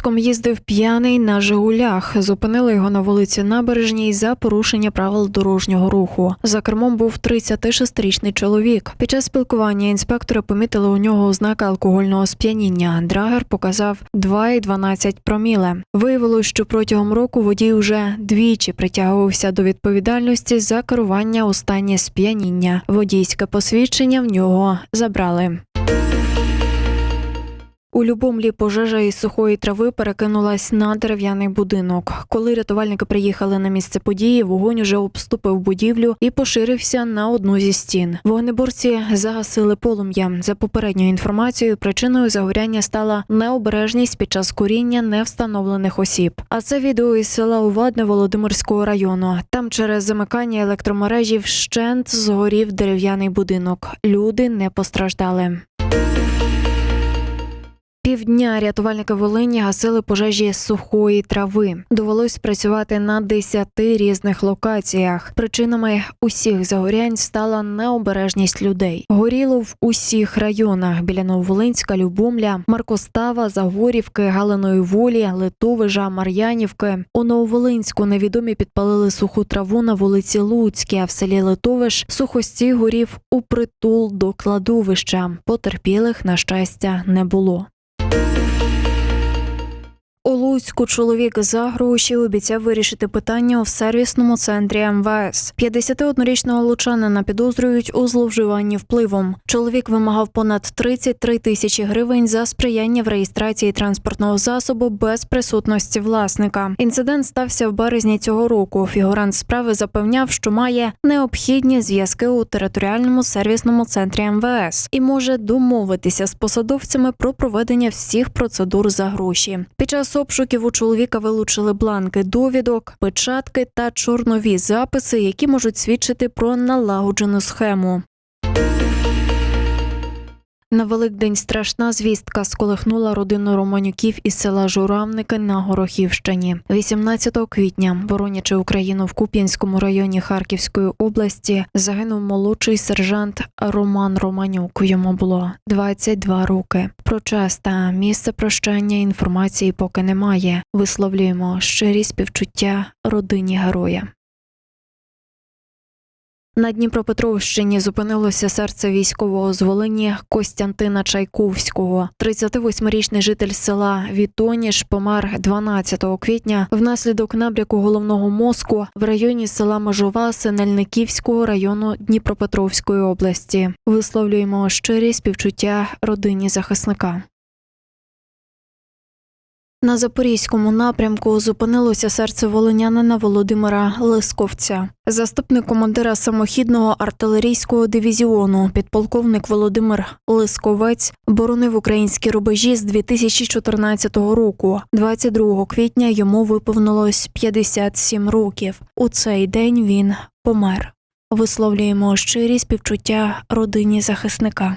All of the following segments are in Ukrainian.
Луцьком їздив п'яний на Жигулях. Зупинили його на вулиці Набережній за порушення правил дорожнього руху. За кермом був 36-річний чоловік. Під час спілкування інспектори помітили у нього ознаки алкогольного сп'яніння. Драгер показав 2,12 проміле. Виявилось, що протягом року водій уже двічі притягувався до відповідальності за керування у стані сп'яніння. Водійське посвідчення в нього забрали. У Любомлі пожежа із сухої трави перекинулась на дерев'яний будинок. Коли рятувальники приїхали на місце події, вогонь уже обступив будівлю і поширився на одну зі стін. Вогнеборці загасили полум'я. За попередньою інформацією, причиною загоряння стала необережність під час куріння невстановлених осіб. А це відео із села Увадне Володимирського району. Там через замикання електромережі вщент згорів дерев'яний будинок. Люди не постраждали. Півдня рятувальники Волині гасили пожежі сухої трави. Довелось працювати на 10 різних локаціях. Причинами усіх загорянь стала необережність людей. Горіло в усіх районах: біля Нововолинська, Любомля, Маркостава, Загорівки, Галиної Волі, Литовижа, Мар'янівки. У Нововолинську невідомі підпалили суху траву на вулиці Луцькій, а в селі Литовиш сухостій горів у притул до кладовища. Потерпілих, на щастя, не було. У Луцьку чоловік за гроші обіцяв вирішити питання у сервісному центрі МВС. 51-річного лучанина підозрюють у зловживанні впливом. Чоловік вимагав понад 33 тисячі гривень за сприяння в реєстрації транспортного засобу без присутності власника. Інцидент стався в березні цього року. Фігурант справи запевняв, що має необхідні зв'язки у територіальному сервісному центрі МВС і може домовитися з посадовцями про проведення всіх процедур за гроші. Під час обшуків у чоловіка вилучили бланки довідок, печатки та чорнові записи, які можуть свідчити про налагоджену схему. На Великдень страшна звістка сколихнула родину Романюків із села Журавники на Горохівщині. 18 квітня, боронячи Україну в Куп'янському районі Харківської області, загинув молодший сержант Роман Романюк. Йому було 22 роки. Про час та місце прощання інформації поки немає. Висловлюємо щирі співчуття родині героя. На Дніпропетровщині зупинилося серце військового з Волині Костянтина Чайковського. 38-річний житель села Вітоніш помер 12 квітня внаслідок набряку головного мозку в районі села Межова Синельниківського району Дніпропетровської області. Висловлюємо щирі співчуття родині захисника. На запорізькому напрямку зупинилося серце волинянина Володимира Лисковця. Заступник командира самохідного артилерійського дивізіону, підполковник Володимир Лисковець, боронив українські рубежі з 2014 року. 22 квітня йому виповнилось 57 років. У цей день він помер. Висловлюємо щирі співчуття родині захисника.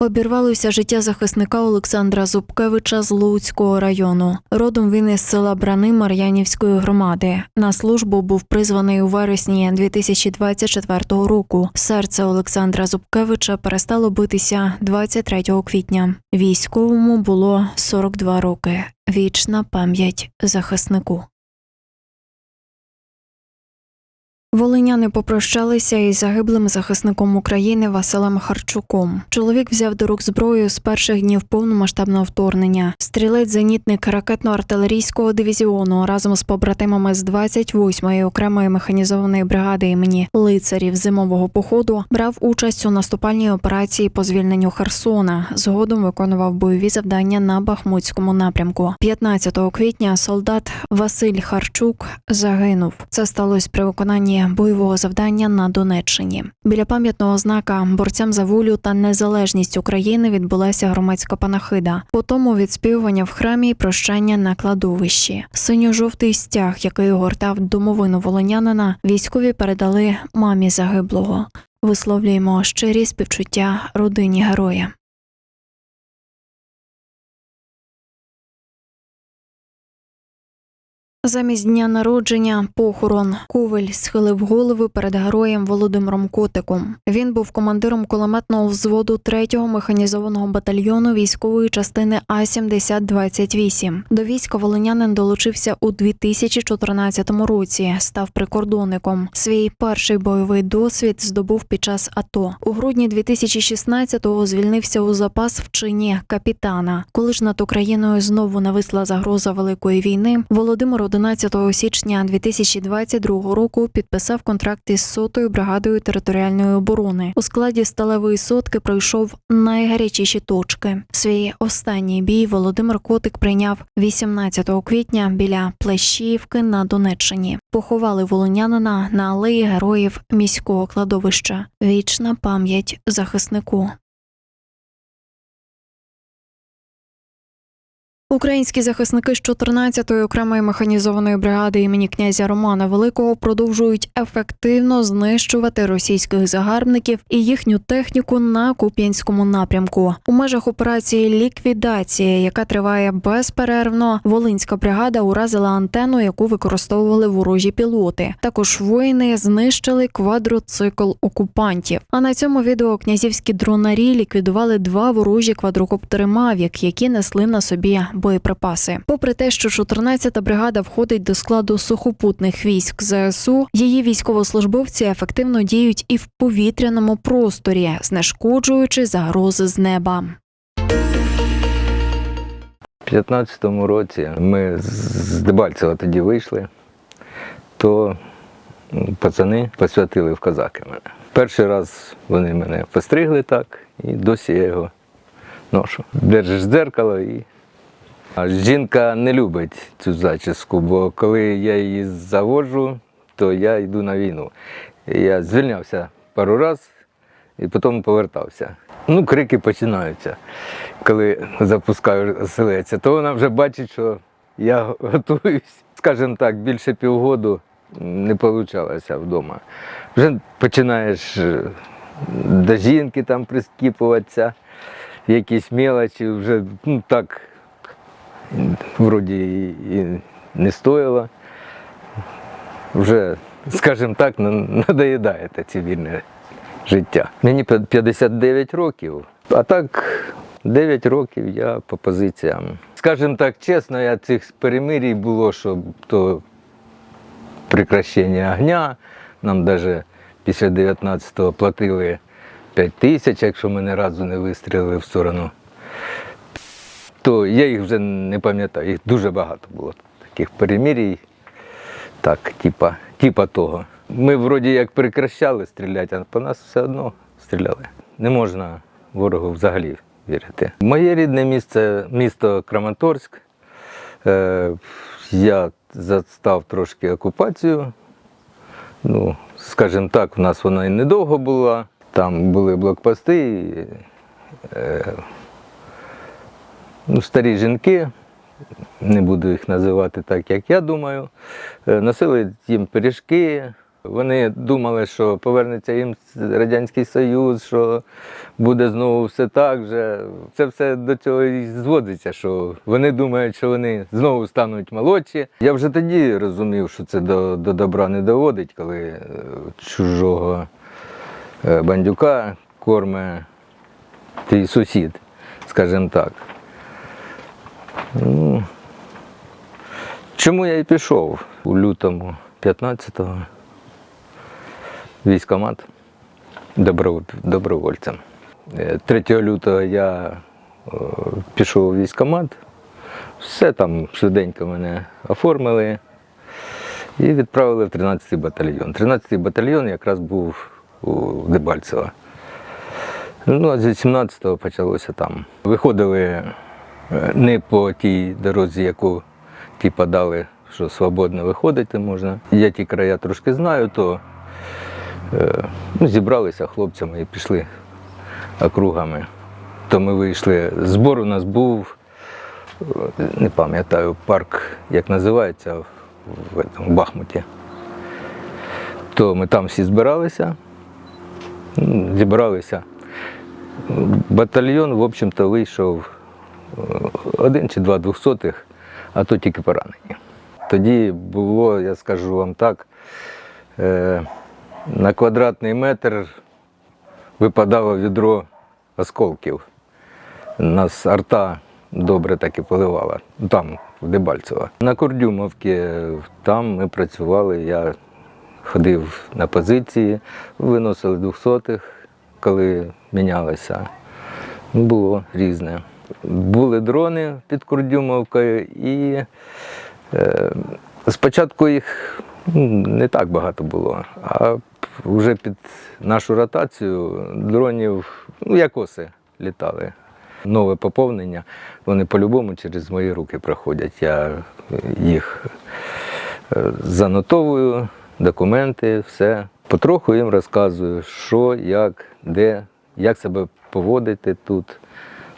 Обірвалося життя захисника Олександра Зубкевича з Луцького району. Родом він із села Брани Мар'янівської громади. На службу був призваний у вересні 2024 року. Серце Олександра Зубкевича перестало битися 23 квітня. Військовому було 42 роки. Вічна пам'ять захиснику. Волиняни попрощалися із загиблим захисником України Василем Харчуком. Чоловік взяв до рук зброю з перших днів повномасштабного вторгнення. Стрілець зенітник ракетно-артилерійського дивізіону разом з побратимами з 28-ї окремої механізованої бригади імені лицарів зимового походу брав участь у наступальній операції по звільненню Херсона. Згодом виконував бойові завдання на Бахмутському напрямку. 15 квітня солдат Василь Харчук загинув. Це сталося при виконанні бойового завдання на Донеччині. Біля пам'ятного знака борцям за волю та незалежність України відбулася громадська панахида. Потім відспівування в храмі і прощання на кладовищі. Синьо-жовтий стяг, який огортав домовину волонянина, військові передали мамі загиблого. Висловлюємо щирі співчуття родині героя. Замість дня народження похорон Ковель схилив голови перед героєм Володимиром Котиком. Він був командиром кулеметного взводу 3-го механізованого батальйону військової частини А 7028 До війська волинянин долучився у 2014 році. Став прикордонником. Свій перший бойовий досвід здобув під час АТО. У грудні 2016-го звільнився у запас в чині капітана. Коли ж над Україною знову нависла загроза великої війни, Володимир 11 січня 2022 року підписав контракт із сотою бригадою територіальної оборони. У складі сталевої сотки пройшов найгарячіші точки. Свій останній бій Володимир Котик прийняв 18 квітня біля Плещіївки на Донеччині. Поховали волонянина на алеї героїв міського кладовища. Вічна пам'ять захиснику. Українські захисники з 14-ї окремої механізованої бригади імені князя Романа Великого продовжують ефективно знищувати російських загарбників і їхню техніку на Куп'янському напрямку. У межах операції ліквідація, яка триває безперервно, Волинська бригада уразила антенну, яку використовували ворожі пілоти. Також воїни знищили квадроцикл окупантів. А на цьому відео князівські дронарі ліквідували два ворожі квадрокоптери Мавік, які несли на собі боєприпаси. Попри те, що 14-та бригада входить до складу сухопутних військ ЗСУ, її військовослужбовці ефективно діють і в повітряному просторі, знешкоджуючи загрози з неба. У 15-му році ми з Дебальцева тоді вийшли, то пацани посвятили в козаки мене. Перший раз вони мене постригли так, і досі я його ношу. Держиш дзеркало і. Жінка не любить цю зачіску, бо коли я її заводжу, то я йду на війну. Я звільнявся пару разів і потім повертався. Ну, крики починаються. Коли запускаю оселеця, то вона вже бачить, що я готуюсь. Скажімо так, більше півгоду не вийшло вдома. Вже починаєш е, до жінки там прискіпуватися, якісь мелочі, вже ну, так вроді і- не стоїло. Вже, скажімо так, на- надоїдає те цивільне життя. Мені 59 років, а так 9 років я по позиціям. Скажімо так, чесно, я цих перемирій було, що то прекращення огня. Нам навіть після 19-го платили 5 тисяч, якщо ми ні разу не вистрілили в сторону. То я їх вже не пам'ятаю, їх дуже багато було таких перемирій. Так, типа, типа того. Ми вроді як прекращали стріляти, а по нас все одно стріляли. Не можна ворогу взагалі вірити. Моє рідне місце місто Краматорськ. Е, я застав трошки окупацію. Ну, скажімо так, в нас вона і недовго була. Там були блокпости. І, е, ну, старі жінки, не буду їх називати так, як я думаю, е, носили їм пиріжки. Вони думали, що повернеться їм Радянський Союз, що буде знову все так же. Це все до цього і зводиться, що вони думають, що вони знову стануть молодші. Я вже тоді розумів, що це до, до добра не доводить, коли е, чужого е, бандюка корме твій сусід, скажімо так. Ну, чому я і пішов у лютому 15-го військомат добро- добровольцем. Е, 3 лютого я е, пішов у військомат, все там швиденько мене оформили і відправили в 13-й батальйон. 13-й батальйон якраз був у Дебальцево. Ну, а з 18-го почалося там. Виходили е, не по тій дорозі, яку типа дали, що свободно виходити можна. Я ті края трошки знаю, то е, ну, зібралися хлопцями і пішли округами. То ми вийшли. Збор у нас був, е, не пам'ятаю, парк, як називається, в, в, Бахмуті. То ми там всі збиралися, зібралися. Батальйон, в общем-то, вийшов е, один чи два двохсотих, а то тільки поранені. Тоді було, я скажу вам так, е, на квадратний метр випадало відро осколків. Нас арта добре так і поливала. Там, в Дебальцево. На Кордюмовці, там ми працювали. Я ходив на позиції, виносили двохсотих, коли мінялося. Було різне. Були дрони під Курдюмовкою і е, спочатку їх ну, не так багато було, а вже під нашу ротацію дронів, ну як оси літали. Нове поповнення, вони по-любому через мої руки проходять. Я їх е, занотовую, документи, все. Потроху їм розказую, що, як, де, як себе поводити тут.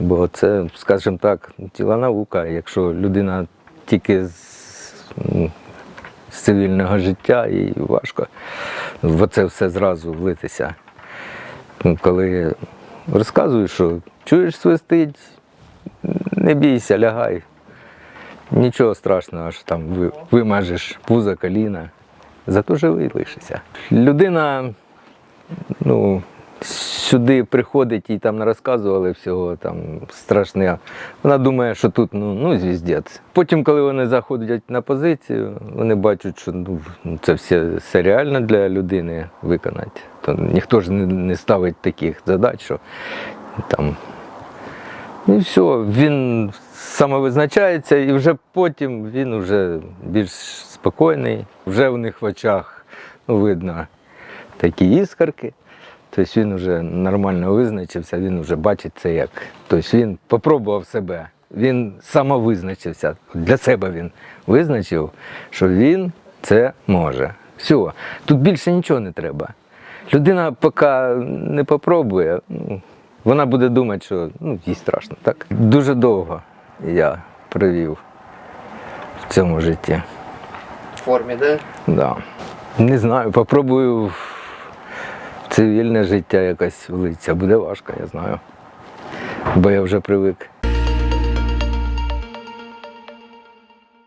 Бо це, скажімо так, ціла наука. Якщо людина тільки з, з цивільного життя, їй важко в це все зразу влитися. Ну, Коли розказую, що чуєш свистить, не бійся, лягай. Нічого страшного, що там ви- вимажеш пузо, коліна. Зато живий лишишся. Людина ну, сюди приходить і там не розказували всього там страшне. Вона думає, що тут ну, ну звіздець. Потім, коли вони заходять на позицію, вони бачать, що ну, це все, все реально для людини виконати. То ніхто ж не, не ставить таких задач, що там. І все, він самовизначається, і вже потім він вже більш спокійний. Вже в них в очах ну, видно такі іскорки. Тобто він вже нормально визначився, він вже бачить це як. Тобто він попробував себе, він самовизначився. Для себе він визначив, що він це може. Все, тут більше нічого не треба. Людина, поки не попробує, ну, вона буде думати, що ну, їй страшно. Так? Дуже довго я провів в цьому житті. В формі, да? Да. Не знаю, попробую цивільне життя якось вулиця. Буде важко, я знаю. Бо я вже привик.